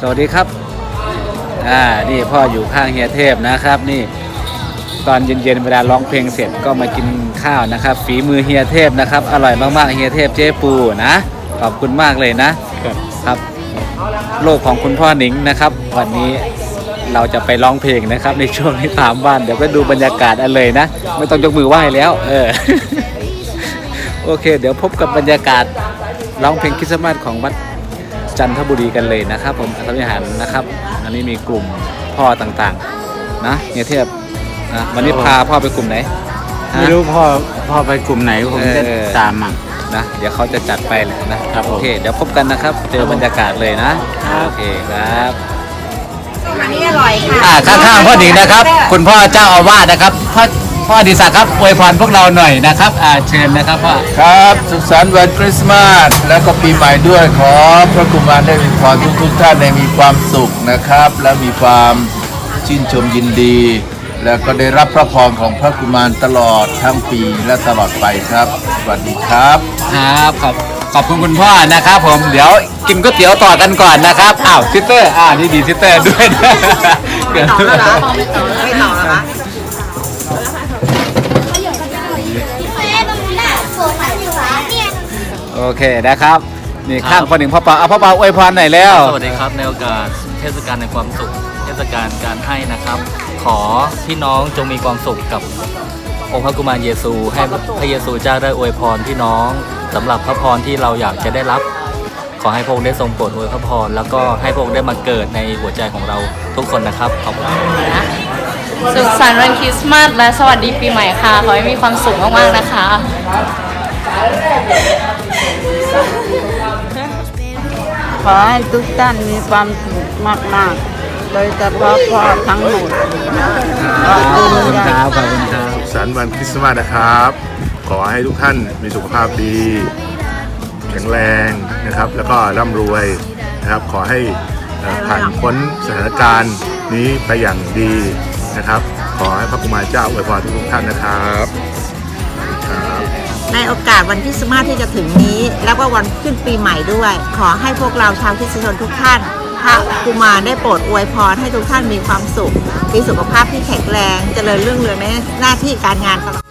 สวัสดีครับ อ่า นี่พ่ออยู่ข้างเฮียเทพนะครับ นี่ตอนเย็นๆเวลาร้องเพลงเสร็จก็มากินข้าวนะครับ ฝีมือเฮียเทพนะครับ อร่อยมากๆเฮียเทพเจ๊ปูนะ ขอบคุณมากเลยนะครับโลกของคุณพ่อหนิงนะครับ วันนี้เราจะไปร้องเพลงนะครับ ในช่วงที่ถามบ้านเดี๋ยวก็ดูบรรยากาศอันเลยนะ ไม่ต้องยกมือไหว้แล้ว เออ โอเค เดี๋ยวพบกับบรรยากาศร้องเพลงคริสต์มาสของวัด จันทบุรีกันเลยนะครับ ผมอัศวิหารนะครับ อันนี้มีกลุ่มพ่อต่างๆ นะเนี่ยเทียบนะวันนี้พาพ่อไปกลุ่มไหนฮะ ไม่รู้พ่อพ่อไปกลุ่มไหนผมจะเออ ตามมั่ง นะเดี๋ยวเขาจะจัดไปเลยนะครับผมโอเค เดี๋ยวพบกันนะครับ เจอบรรยากาศเลยนะโอเคครับ อันนี้อร่อยค่ะ อ่าข้างๆพ่อหนิงนะครับ คุณพ่อเจ้าอาวาสนะครับพ่อ พ่ออดิศักดิ์ครับอวยพรพวกเราหน่อยนะครับอ่าเชิญนะครับพ่อครับ สุขสันต์วันคริสต์มาสแล้วก็ปีใหม่ด้วยขอพระกุมารได้มีพรทุกทุกๆท่านในมีความสุขนะครับ และมีความชื่นชมยินดี แล้วก็ได้รับพระพรของพระกุมารตลอดทั้งปีและตลอดไปครับ สวัสดีครับ ครับขอบขอบคุณคุณพ่อนะครับ ผมเดี๋ยวกินก๋วยเตี๋ยวต่อกันก่อนนะครับอ้าวซิสเตอร์อ่านี่ดีซิสเตอร์ด้วยนะเกิดต่อแล้วเหรอไม่ต่อไม่ต่อแล้วคะ โอเคนะครับ นี่ข้างพ่อหนิงพ่อเปาเอาพ่อเปาอวยพรหน่อยแล้ว สวัสดีครับในโอกาสเทศกาลในความสุข เทศกาลการให้นะครับ ขอพี่น้องจงมีความสุขกับองค์พระกุมารเยซู ให้พระเยซูเจ้าได้อวยพรพี่น้องสำหรับพระพรที่เราอยากจะได้รับ ขอให้พระองค์ได้ทรงโปรดอวยพระพรแล้วก็ให้พระองค์ได้มาเกิดในหัวใจของเราทุกคนนะครับขอบคุณ สุขสันต์วันคริสต์มาสและสวัสดีปีใหม่ค่ะ ขอให้มีความสุขมากๆนะคะ ขอให้ทุกท่านมีความสุขมากๆ โดยเฉพาะพ่อทั้งหมดขอบคุณครับขอบคุณครับสันต์วันคริสต์มาสนะครับ ขอให้ทุกท่านมีสุขภาพดี แข็งแรงนะครับ แล้วก็ร่ำรวยนะครับ ขอให้เอ่อผ่านพ้นสถานการณ์นี้ไปอย่างดี นะครับ ขอให้พระกุมารเจ้าอวยพรทุกท่านนะครับครับในโอกาสวันคริสต์มาสที่จะถึงนี้ แล้วก็วันขึ้นปีใหม่ด้วย ขอให้พวกเราชาวคริสเตียนทุกท่านพระกุมารได้โปรดอวยพรให้ทุกท่านมีความสุข มีสุขภาพที่แข็งแรง เจริญรุ่งเรืองในหน้าที่การงานตลอด